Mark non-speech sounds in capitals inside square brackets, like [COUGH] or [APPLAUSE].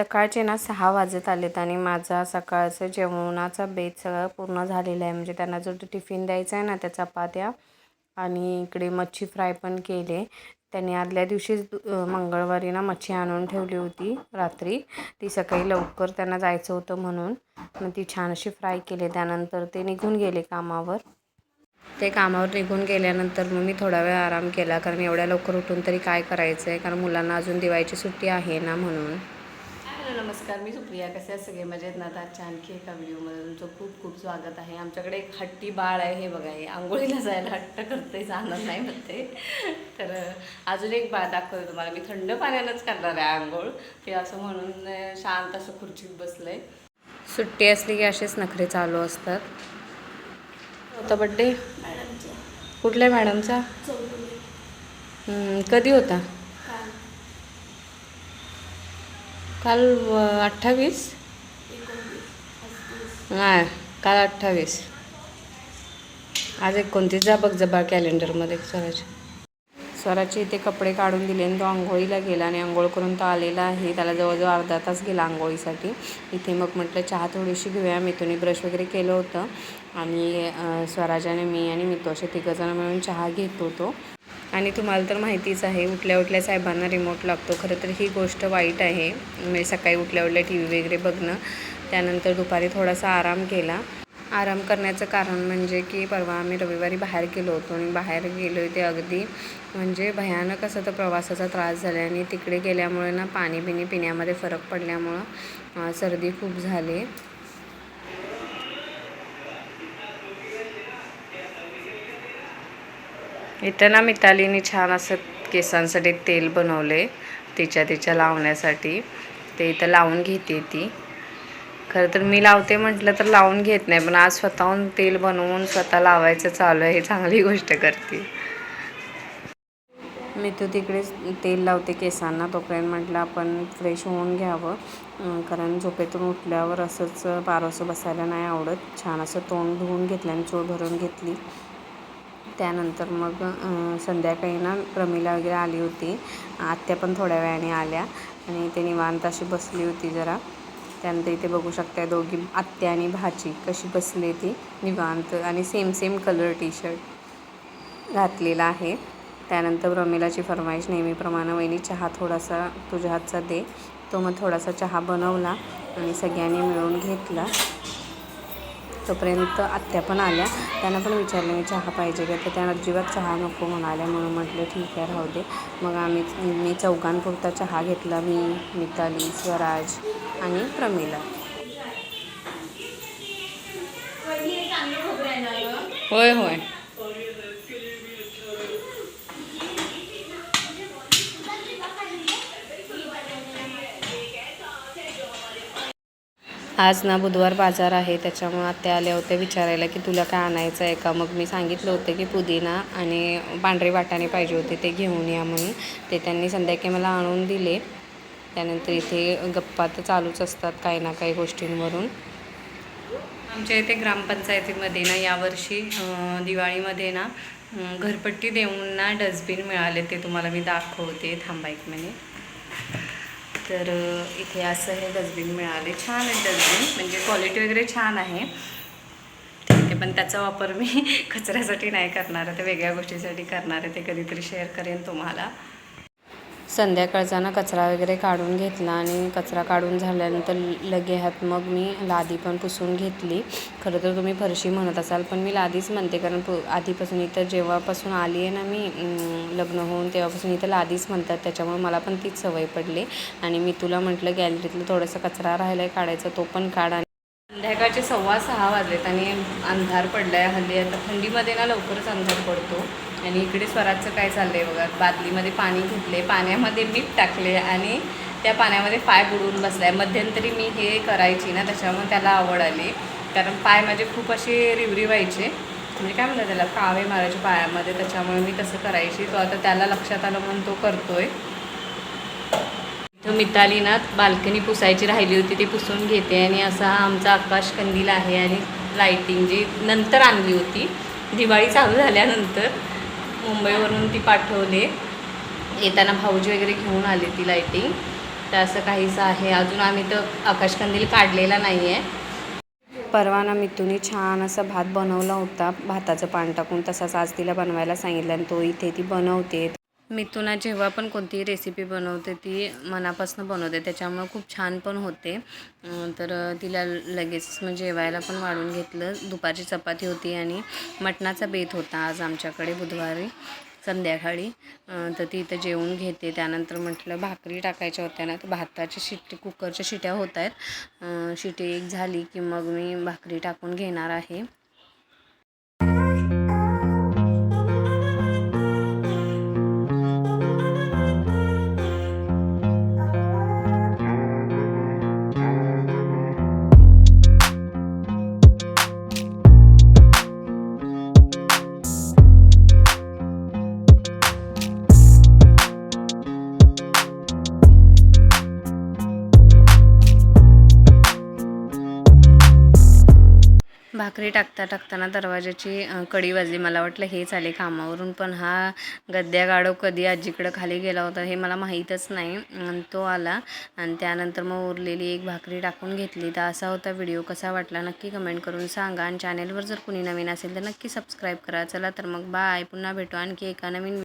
सकाळचे ना सहा वाजत आलेत आणि माझा सकाळचं जेवणाचा बेत सगळं पूर्ण झालेला आहे. म्हणजे त्यांना जो टिफिन द्यायचा आहे ना त्या चपात्या आणि इकडे मच्छी फ्राय पण केले. त्यांनी आदल्या दिवशीच मंगळवारी ना मच्छी आणून ठेवली होती रात्री. ती सकाळी लवकर त्यांना जायचं होतं म्हणून. मग ती छान अशी फ्राय केली. त्यानंतर ते निघून गेले कामावर. ते कामावर निघून गेल्यानंतर मग मी थोडा वेळ आराम केला. कारण एवढ्या लवकर उठून तरी काय करायचं आहे कारण मुलांना अजून दिवाळीची सुट्टी आहे ना म्हणून. हॅलो नमस्कार. मी सुप्रिया. कसे सगळे मजेत ना? तर आजच्या आणखी एका व्हिडिओमध्ये तुमचं खूप खूप स्वागत आहे. आमच्याकडे एक हट्टी बाळ आहे हे बघा हे आंघोळीला जायला हट्ट करते जाणार नाही म्हणते. तर अजून एक बाळ दाखवते तुम्हाला. मी थंड पाण्यानंच करणार आहे आंघोळ. ते असं म्हणून शांत असं खुर्चीत बसलंय. सुट्टी असली की असेच नखरे चालू असतात. होता बड्डे कुठल्या मॅडमचा? कधी होता? काल अठ्ठावीस? नाही काल अठ्ठावीस. आज एकोणतीस जा बघ जबा कॅलेंडरमध्ये स्वराज. स्वराचे इथे कपडे काढून दिले आणि तो आंघोळीला गेला आणि आंघोळ करून तो आलेला आहे. त्याला जवळजवळ अर्धा तास गेला आंघोळीसाठी. इथे मग म्हटलं चहा थोडीशी घेऊया. मिथून ब्रश वगैरे केलं होतं. आणि स्वराजाने मी आणि मितू असे तिघंजणं मिळून चहा घेत होतो. आणि तुम्हाला तर माहितीच आहे उठल्या उठल्या साहेबांना रिमोट लागतो. खरं तर ही गोष्ट वाईट आहे. म्हणजे सकाळी उठल्या उठल्या टी व्ही वगैरे बघणं त्यानंतर दुपारी थोडासा आराम केला. आराम करण्याचं कारण म्हणजे की परवा आम्ही रविवारी बाहेर गेलो होतो आणि बाहेर गेलो ते अगदी म्हणजे भयानक असं तर प्रवासाचा त्रास झाला आणि तिकडे गेल्यामुळे ना पाणी बिणी पिण्यामध्ये फरक पडल्यामुळं सर्दी खूप झाली. इथं ना मितालीने छान असं केसांसाठी तेल बनवले तिच्या तिच्या लावण्यासाठी. ते इथं लावून घेते ती. खरं तर मी लावते म्हटलं तर लावून घेत नाही पण आज स्वतःहून तेल बनवून स्वतः लावायचं चालू आहे चांगली गोष्ट करते. मी तो तिकडे तेल लावते केसांना तोपर्यंत म्हटलं आपण फ्रेश होऊन घ्यावं. कारण झोपेतून उठल्यावर असंच पारोसं बसायला नाही आवडत. छान असं तोंड धुवून घेतलं आणि चोळ भरून घेतली. त्यानंतर मग संध्याकाळी ना प्रमिला वगैरे आली होती. आत्या पण थोड्या वेळाने आल्या आणि ते निवांत अशी बसली होती जरा. त्यानंतर इथे बघू शकता दोघी आत्या आणि भाची कशी बसली ती निवांत आणि same same colour T shirt घातलेला आहे. त्यानंतर प्रमिलाची फरमाईश नेहमीप्रमाणे वहिनी चहा थोडासा तुझ्या हातचा दे. तो मग थोडासा चहा बनवला आणि सगळ्यांनी मिळून घेतला. तोपर्यंत आत्या पण आल्या. त्यांना पण विचारलं मी चहा पाहिजे का? तर त्या अजिबात चहा नको म्हणाल्या. म्हणून म्हटलं ठीक आहे राहू दे. मग आम्ही मी चौघांपुरता चहा घेतला. मी मिताली स्वराज आणि प्रमिला. होय होय. आज ना बुधवार बाजार आहे त्याच्यामुळं आत्या आल्या होत्या विचारायला की तुला काय आणायचं आहे का? मग मी सांगितलं होतं की पुदिना आणि पांढरे वाटाणे पाहिजे होते ते घेऊन या म्हणून. ते त्यांनी संध्याकाळी मला आणून दिले. त्यानंतर इथे गप्पा तर चालूच असतात काही ना काही गोष्टींवरून. आमच्या इथे ग्रामपंचायतीमध्ये ना यावर्षी दिवाळीमध्ये ना घरपट्टी देऊन ना डस्टबिन मिळाले ते तुम्हाला मी दाखवते थांबा एक मिनिट. तर इथे असं हे डस्टबिन मिळाले छान आहे डस्टबिन म्हणजे क्वालिटी वगैरे छान आहे. ठीक आहे पण त्याचा वापर मी [LAUGHS] कचऱ्यासाठी नाही करणार आहे ते वेगळ्या गोष्टीसाठी करणार आहे ते कधीतरी शेअर करेन तुम्हाला. संध्याकाळचा ना कचरा वगैरे काढून घेतला आणि कचरा काढून झाल्यानंतर लगे हात मग मी लादी पण पुसून घेतली. खरं तर तुम्ही फरशी म्हणत असाल पण मी लादीच म्हणते कारण पु आधीपासून इथं जेव्हापासून आली आहे ना मी लग्न होऊन तेव्हापासून इथं लादीच म्हणतात त्याच्यामुळे मला पण तीच सवय पडली. आणि मी तुला म्हटलं गॅलरीतलं थोडासा कचरा राहिला आहे काढायचा तो पण काढ संध्याकाळचे सव्वा सहा वाजलेत आणि अंधार पडलाय हल्ली आता थंडीमध्ये ना लवकरच अंधार पडतो. आणि इकडे स्वराजचं काय चाललंय बघा बादलीमध्ये पाणी घेतले पाण्यामध्ये मीठ टाकले आणि त्या पाण्यामध्ये पाय बुडवून बसलाय. मध्यंतरी मी हे करायची ना त्याच्यामुळे त्याला आवड आली. कारण पाय माझे खूप असे रिवरी व्हायचे. म्हणजे काय म्हणतात त्याला कावे मारायचे पायामध्ये त्याच्यामुळे मी तसं करायची. तो आता त्याला लक्षात आलं म्हणून तो करतोय. आहे मिताली ना बाल्कनी पुसायची राहिली होती ती पुसून घेते आणि असा आमचा आकाश कंदील आहे आणि लाईटिंग जी नंतर आणली होती. दिवाळी चालू झाल्यानंतर मुंबईवरून ती पाठवले. येताना भाऊजी वगैरे घेऊन आले ती लाईटिंग तर असं काहीसं आहे. अजून आम्ही तर आकाशकंदील काढलेला नाही आहे परवा ना मितूने छान असा भात बनवला होता. भाताचं पान टाकून तसाच आज तिला बनवायला सांगितलं आणि तो इथे ती बनवते. मिथुना जेव्हा पण कोणतीही रेसिपी बनवते ती मनापासून बनवते. त्याच्यामुळं खूप छान पण होते. तर तिला लगेच मग जेवायला पण वाढून घेतलं. दुपारची चपाती होती आणि मटणाचा बेत होता आज आमच्याकडे बुधवारी संध्याकाळी. तर ती इथं जेवून घेते. त्यानंतर म्हटलं भाकरी टाकायच्या होत्या ना तर भाताच्या शिट्टी कुकरच्या शिट्या होत आहेत. शिटी एक झाली की मग मी भाकरी टाकून घेणार आहे. भाकरी टाकता टाकताना दरवाजाची कडी वाजली. मला वाटलं हेच आले कामावरून पण हा गद्या गाडव कधी आजीकडं खाली गेला होता हे मला माहीतच नाही. तो आला आणि त्यानंतर मग उरलेली एक भाकरी टाकून घेतली. तर असा होता व्हिडिओ. कसा वाटला नक्की कमेंट करून सांगा. आणि चॅनेलवर जर कुणी नवीन असेल तर नक्की सबस्क्राईब करा. चला तर मग बाय. पुन्हा भेटू. आणखी एका नवीन